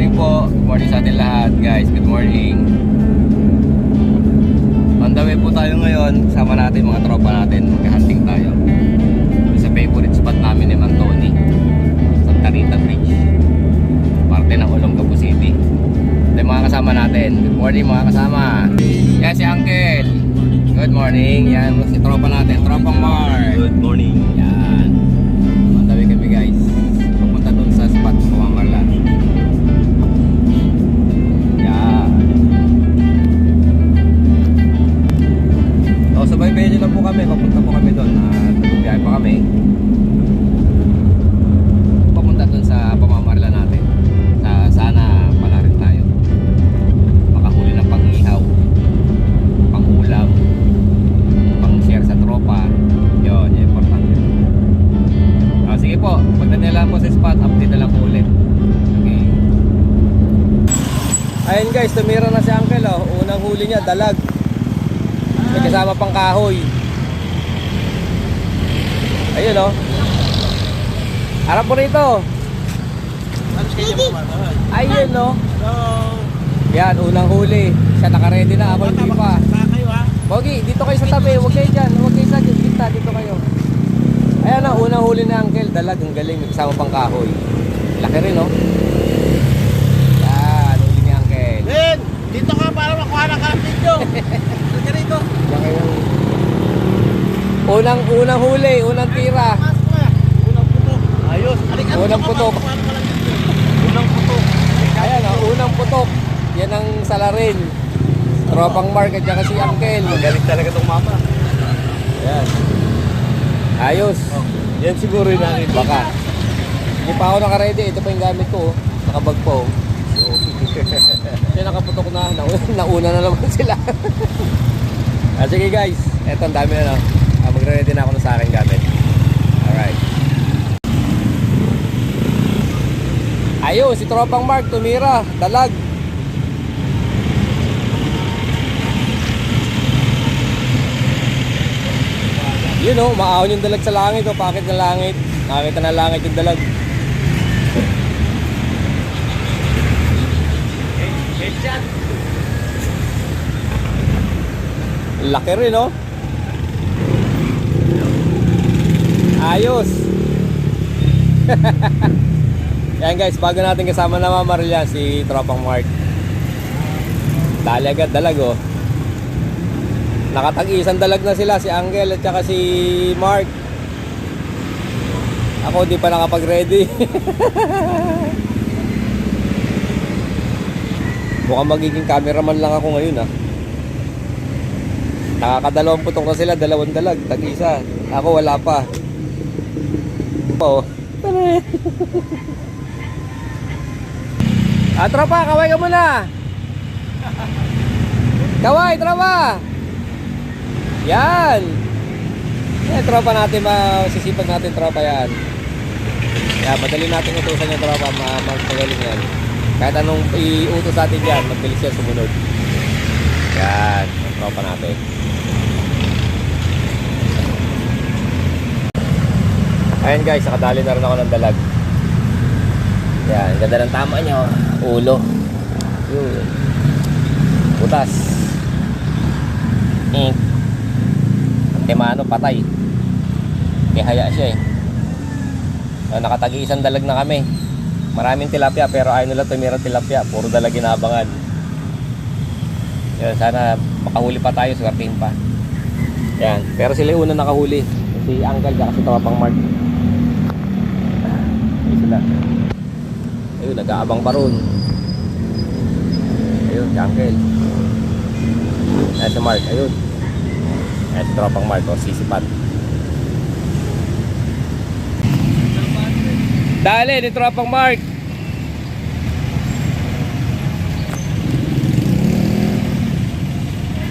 morning, po. Good morning sa atin lahat, guys. Good morning. On the way po tayo ngayon. Sama natin mga tropa natin. Mag-hunting tayo. Sa favorite spot namin ni Mang Tony. Santa Rita Bridge. Parte ng Olongapo City. Ito mga kasama natin. Good morning mga kasama. Yan si Uncle. Good morning. Yan si tropa natin. Tropang Mar. Good morning. Yan. Po kami. Papunta po kami doon. At nagbibiyahe pa kami. Papunta dun sa pamamarla natin. Sa, sana pala rin tayo. Makahuli ng pang-ihaw. Pang-ulam. Pang-share sa tropa. Yun, yun, importante. Ah, sige po, pag nanila po sa spot, update na lang po ulit. Okay. Ayun guys, tumira na si Uncle oh. Unang huli niya, dalag. May kasama pang kahoy. Ayun oh. Harap rito. Mo matahan. Ayun oh. So, Yan, unang huli. Siya naka-ready na, ako hindi pa. Bogi, dito kayo sa tabi. Huwag kayo dyan. Huwag kayo sa gitna. Dito kayo. Ayan na, unang huli na Uncle. Dalag, ang galing. May kasama pang kahoy. Laki rin, no? Yan, huli ni Uncle. Ben, dito ka para makuha ng kalap ninyo. Sige rito. Yan kayo. Unang, unang huli, unang tira. Unang putok. Ayos. Unang putok. Unang putok. Ayan, oh, unang putok. Yan ang salarin. Tropang Mark at saka si Uncle. Magaling talaga itong mama. Ayan. Ayos. Yan siguro yun natin. Baka. Hindi pa ako naka-ready. Ito pa yung gamit ko. oh. Nakabag po. Siya nakaputok na. Nauna, nauna na naman sila. ah, sige guys. Eto, ang dami na no. Magre-ready na ako sa akin gamit. Alright. Ayun, si Tropang Mark tumira. Dalag. Yun oh, maahon yung dalag sa langit oh, pakit ng langit. Nakakita na langit yung dalag. Headshot. Laki rin oh. Ayos. Yan guys, bago natin kasama na Mamaril yan, si Tropang Mark. Dali agad dalag oh. Nakatag-isang dalag na sila, si Angel at saka si Mark. Ako di pa nakapag-ready. Mukhang magiging cameraman lang ako ngayon ah. Nakakadalawang putok na sila, dalawang dalag, tag-isa. Ako wala pa. Oo. ah, tropa, kaway ka muna. Kaway, tropa. Yan. Yan, tropa natin, masisipag natin tropa yan. Yan, madali natin utusan yung tropa, ma- magpagaling yan. Kahit anong iutos natin dyan, magbilis yan sumunod. Yan, tropa natin. Ayan guys, nakadali na rin ako ng dalag. Yan, ganda ng tama niya. Ulo. Yun. Butas. Ink. Antimano, patay. Kihaya siya eh. So, nakatagi isang dalag na kami. Maraming tilapia pero ayaw nila tumira tilapia. Puro dalag inaabangan. Yan, sana makahuli pa tayo, swertihin pa. Yan, pero sila yung una nakahuli. Si Uncle at si Tawapang Mark. Ayun sila. Ayun, nag-aabang pa ron. Ayun, si Uncle. Ayun si Mark, ayun. Si Tropang Mark, o sisipat. Dali, ni Tropang Mark.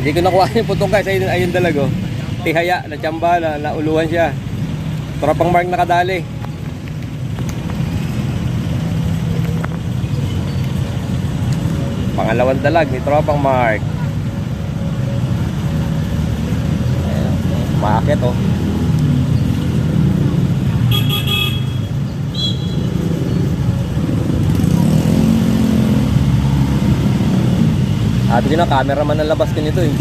Hindi ko nakuha yung putong guys. Ayun, ayun dalago. Tihaya, na tsamba, na, nauluhan siya. Tropang Mark nakadali. Pangalawang dalag ni Tropang Mark. Ayan, maakit oh. Sabi ko na, cameraman ang labas ko nito eh.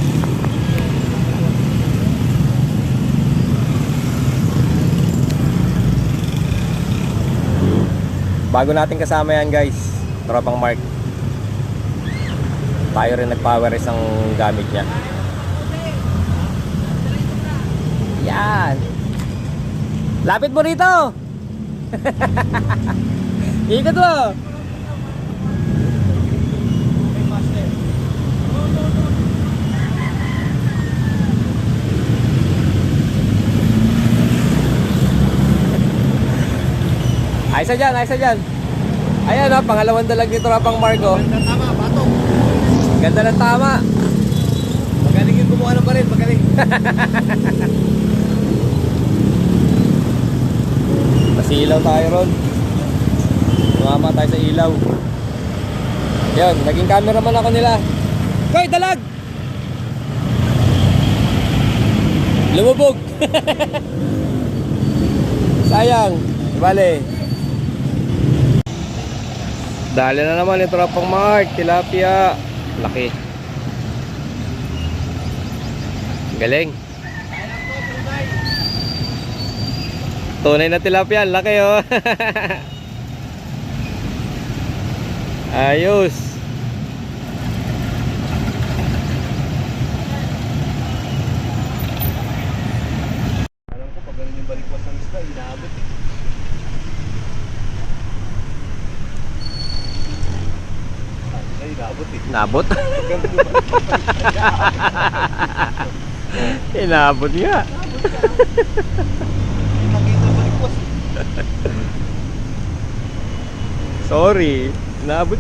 Bago natin kasama yan guys, tropang Mark. Tayo rin nag-power isang gamit niya. Yan. Lapit mo rito. Ikot mo. Ayos na dyan, ayos na dyan. Ayan o, pangalawang dalag ni Tropang Marco. Tama. Ganda ng tama. Magaling yung gumawa ng baril, magaling. Nasilaw tayo ron. Tumama tayo sa ilaw. Yan, naging cameraman ako nila. Koy, dalag! Lumubog! Sayang. Bale. Dali na naman ito pang Mark. Tilapia. Laki. Galing. Tunay na tilapia, laki oh. Ayos. Alam ko, pag ganun yung balikwas ng isda, inaabot eh. Inaabot eh. Nabot? Inabot nga. Hindi makita yung balikwas. Sorry. Inabot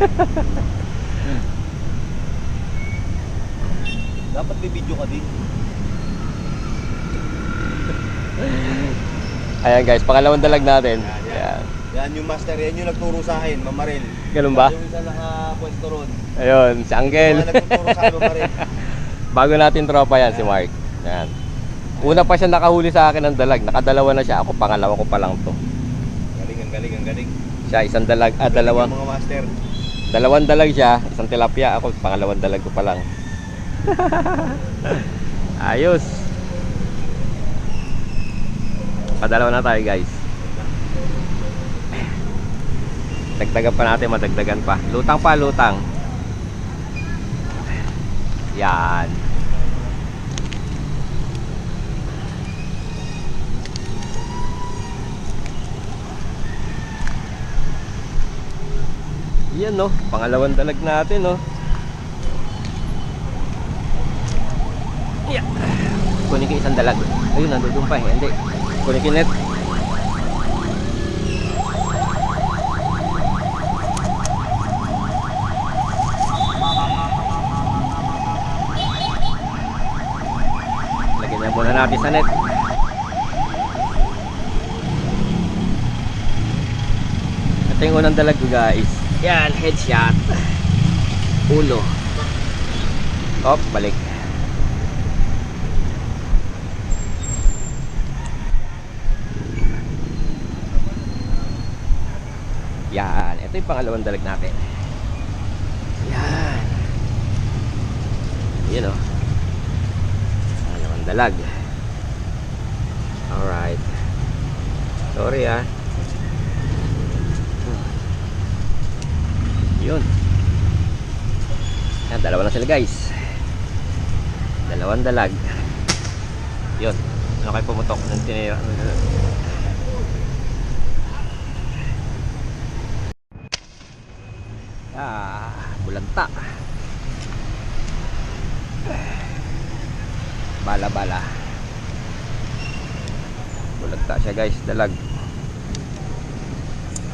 Dapat may video ka din. Ayan guys, pangalawang dalag natin. Ayan. Yan yung master, yan yung nagturo sa akin, Mamarel. Ganun ba? Yung isa nakapwesto ron. Ayun, si Angel. Yung mga nagtuturo sa akin, Mamarel. Bago natin tropa yan, si Mark. Ayan. Una pa siya nakahuli sa akin ng dalag. Nakadalawa na siya. Ako pangalawa ko pa lang to. Galing, ang galing, ang galing. Siya isang dalag, ah dalawang, mga master. dalawang dalag siya. Isang tilapia. Ako pangalawang dalag ko pa lang. Ayos. Padalawa na tayo guys. Dagdagan pa natin, madagdagan pa. Lutang pa, lutang. Yan. Yan no, pangalawang dalag natin no. Kunin ko isang dalag. Ayun, nandun pa eh. Hindi. Kunin ko net. Lagyan na muna natin sa net. Ito yung unang dalag ko guys. Yan, headshot. Ulo. Op, balik. Yan, ito yung pangalawang dalag natin. Yan. Yan o. Pangalawang dalag. Alright. Sorry ah. Yun. Yan, dalawa na sila guys. Dalawang dalag. Yun. Ano kayo pumutok ng tinira? Ah, bulagta. Bala-bala. Bulagta siya guys, dalag.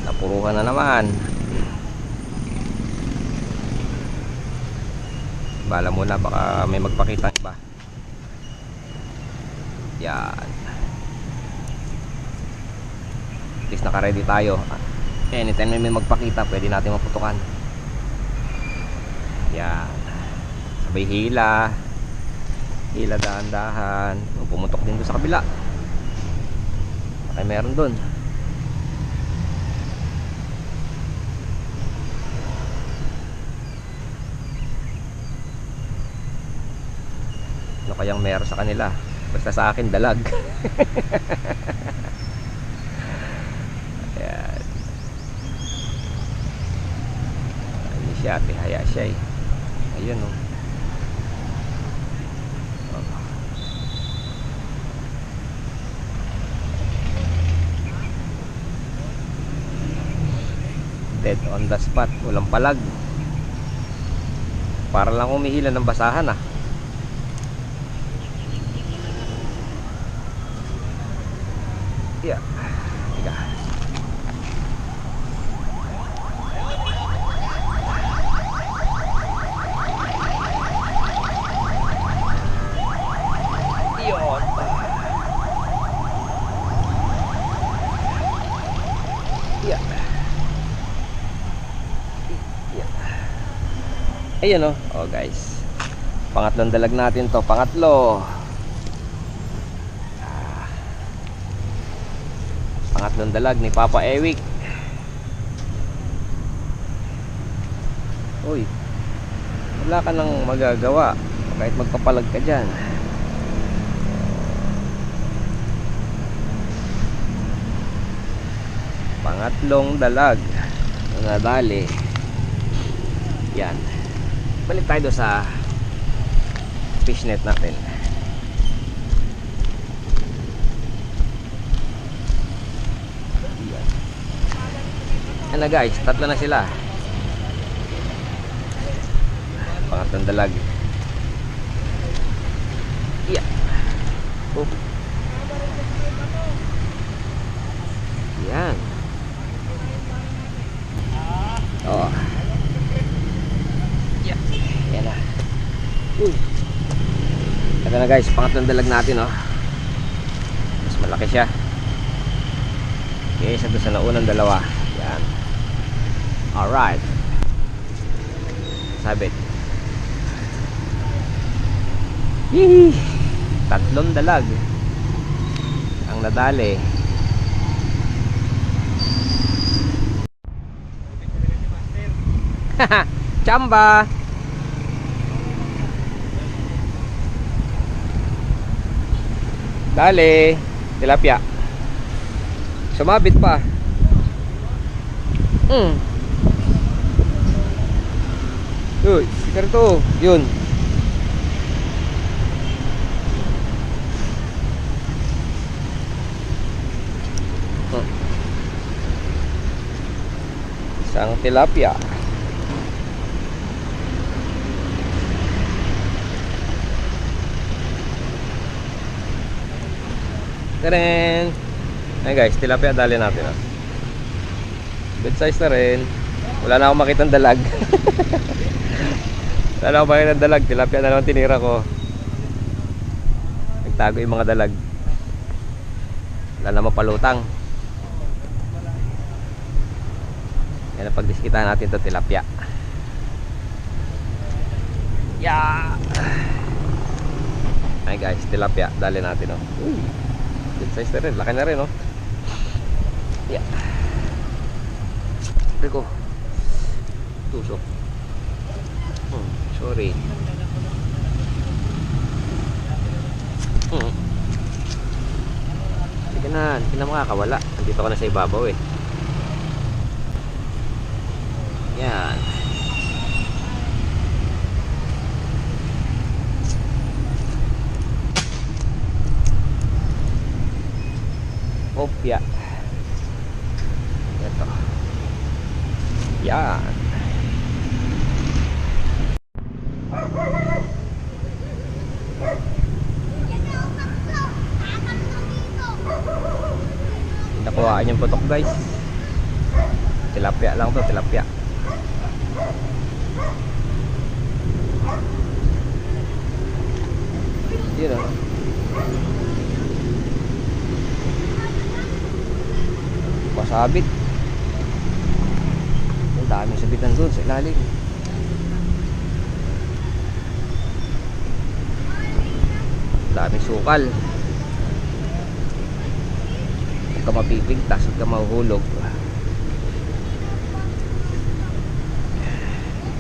Napuruhan na naman. Bala muna baka may magpakita iba. Yan. At least naka-ready tayo. Anytime may magpakita, pwede natin maputukan. Yan. Sabay hila. Hila dahan-dahan. Pumutok din doon sa kabila. Okay, meron doon. Ano kayang meron sa kanila? Basta sa akin dalag. Ayan. Ano siya, tihaya siya eh. Ayun oh. Oh. Dead on the spot, walang palag. Para lang umihila ng basahan ah. Yeah. Tiga. Yun. Yeah. Yeah. Ayun oh. Oh guys. Pangatlong dalag natin to. Pangatlo. Ah. Pangatlong dalag ni Papa Ewik. Uy. Wala ka nang magagawa. Kahit magpapalag ka dyan. Pangatlong dalag na nadali. Yan. Balik tayo sa fishnet natin. Yan. Yan na guys, tatlo na sila. Pangatlong dalag. Yeah. Oh. Yan. Oh. Yeah. Yan na. Uy. Ito na guys, pangatlong dalag natin oh. Mas malaki siya. Kaysa doon sa naunang dalawa. Yan. Alright. Sabit. Yee! Tatlong dalag. Ang nadali. Chamba! Dali! Tilapia. Sumabit pa. Hmm. Uy, sikar to. Yun. Hmm. Isang tilapia. Taren! Ayan guys, tilapia dali natin. Ah. Good size na rin. Wala na akong makitang dalag. Wala na akong makitang dalag. Tilapia na naman tinira ko. Nagtago yung mga dalag. Wala na mapalutang. Yan ang pagdiskitahan natin to tilapia. Yeah! Ay guys, tilapia. Dali natin oh. Uy. Size na rin. Laki na rin oh. Yeah. Rico. Tusok. Hmm, sorry. Hmm. Hindi na, hindi na makakawala. Nandito ka na sa ibabaw eh. Yan. Opya. Ito. Yan. Nakuhaan yung putok guys. Tilapia lang to, tilapia. Yun o. Masabit. Ang daming sabitan doon sa ilalim. Daming sukal. Huwag ka mapipigtas, huwag ka mahuhulog.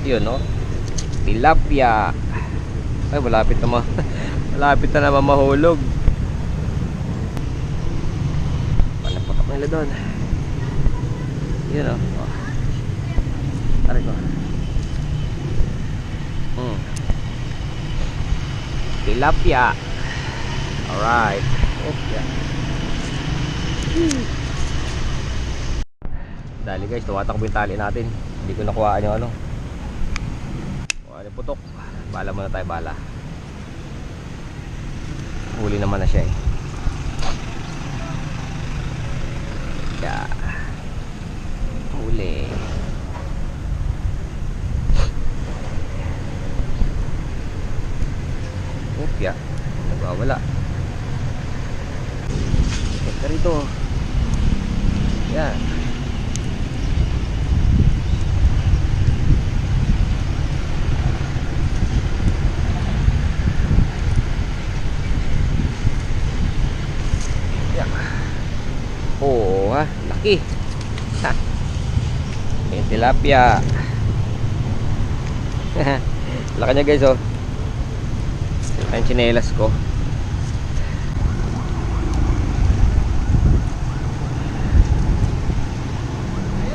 Yun, no? Tilapia. Ay, malapit na ma malapit na naman mahulog. Panapatak nila doon. Yun, oh. oh. Aray ko. Hmm. Tilapia. Alright. Yeah. Dali guys, tumatakbo yung tali natin. Hindi ko nakuhaan yung ano. Kuhaan yung putok. Bala muna tayo, bala. Huli naman na siya eh. Yeah. Huli. Upya. Nagwawala. Check ka rito. Yan. Yan. Oo ha, laki. Ha. Yung tilapia. Laki niya guys oh. Ang chinelas ko.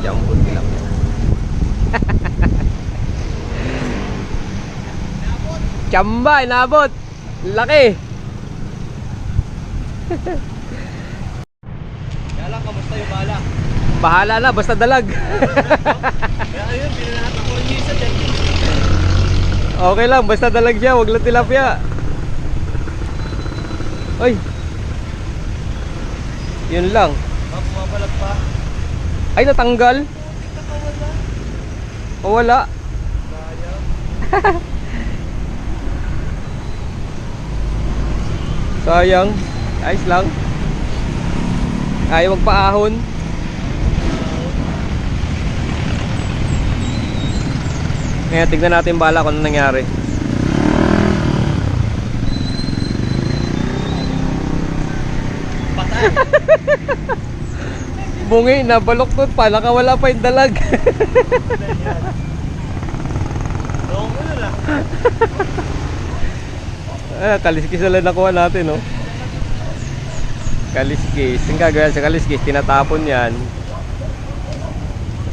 Jambon tilapia. Chamba, inabot. Laki. Kaya lang, kamusta yung bala? Bahala na, basta dalag. Ayun, pinanahat ako rin dyan. okay lang, basta dalag siya, wag lang tilapia. Ay. Yun lang. Baka bumabalag pa. Ay, natanggal. O wala. Sayang. Ayos lang. Ayaw magpaahon. Ngayon, tignan natin bala kung ano nangyari. Patay. Bungi, nabaloktot pa. Nakawala pa yung dalag. Ah, kaliskis na lang nakuha natin, no? Kaliskis. Yung gagawin sa kaliskis, tinatapon yan.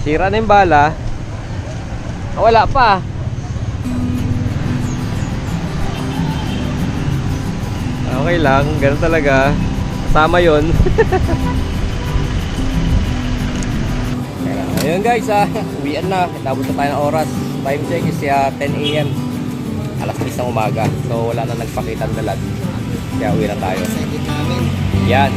Sira na yung bala. Wala pa. Okay lang, ganun talaga. Kasama yon. Ayun guys, ah, uwian na. Tapos na tayo ng oras. Time check is ah, 10 a.m. Alas 10 ng umaga. So wala na nagpakita ng dalag. Kaya uwi na tayo. Yan.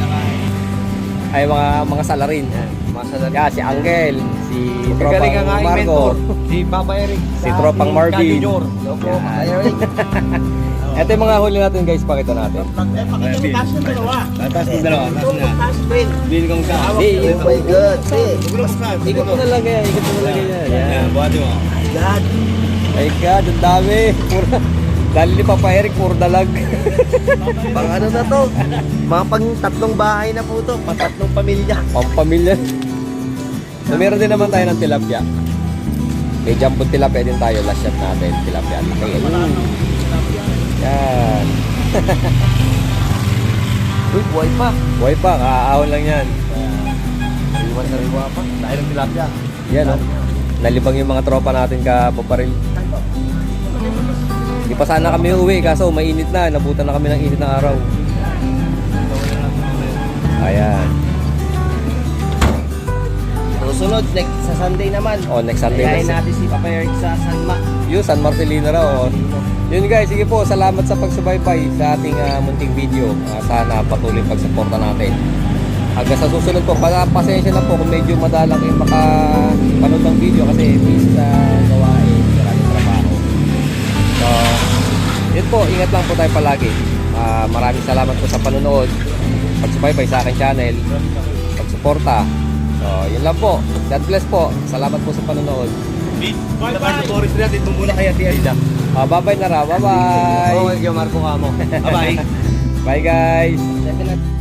Ay mga mga salarin. Mga salarin. Yan, si Angel, si Tropang aking Marco, mentor. Si Papa Eric. Si Tropang Marvin. Junior. Eric. Ito yung mga huli natin guys, pakita natin. Eh, pakita mo taas yung dalawa. Tatas yung dalawa, taas na. Taas din. Kong mo. ikot- Oh my God. Eh, ikot mo na lang yan, ikot mo na lang yan. Yan. buhati mo. God. Ay God, ang dami. Dahil ni Papa Eric, puro dalag. Pang ano na to? Mga pang tatlong bahay na po to. Pang tatlong pamilya. Pampamilya. So meron din naman tayo ng tilapia. May jumbo tilapia din tayo. Last shot natin, tilapia. Laki. Yan. Uy, buhay pa. Buhay pa, kaahon lang yan. Iwan sa riwa pa. Dahil ng tilapia. Yan o. Nalibang yung mga tropa natin ka paparil. Di pa sana kami uwi kaso mainit na. Nabutan na kami ng init ng araw. Ayan. Susunod, next sa Sunday naman. O, next Sunday Kayain na. natin si Papa Eric sa Sanma. Yun, San Marcelino raw. oh. Yun guys, sige po, salamat sa pagsubaybay sa ating ah, munting video. Ah, sana patuloy pagsuporta natin. Hanggang sa susunod po, pa pasensya na po kung medyo madalang kayo makapanood ng video kasi busy sa gawain, maraming trabaho. So, yun po, ingat lang po tayo palagi. Ah, maraming salamat po sa panonood, pagsubaybay sa aking channel, pagsuporta. So, yun lang po. God bless po. Salamat po sa panonood. Bye bye. Boris na dito muna kaya Tia Ida. Ah, bye-bye na raw. Bye-bye. Okay, Marco Camo. Bye bye. Bye guys!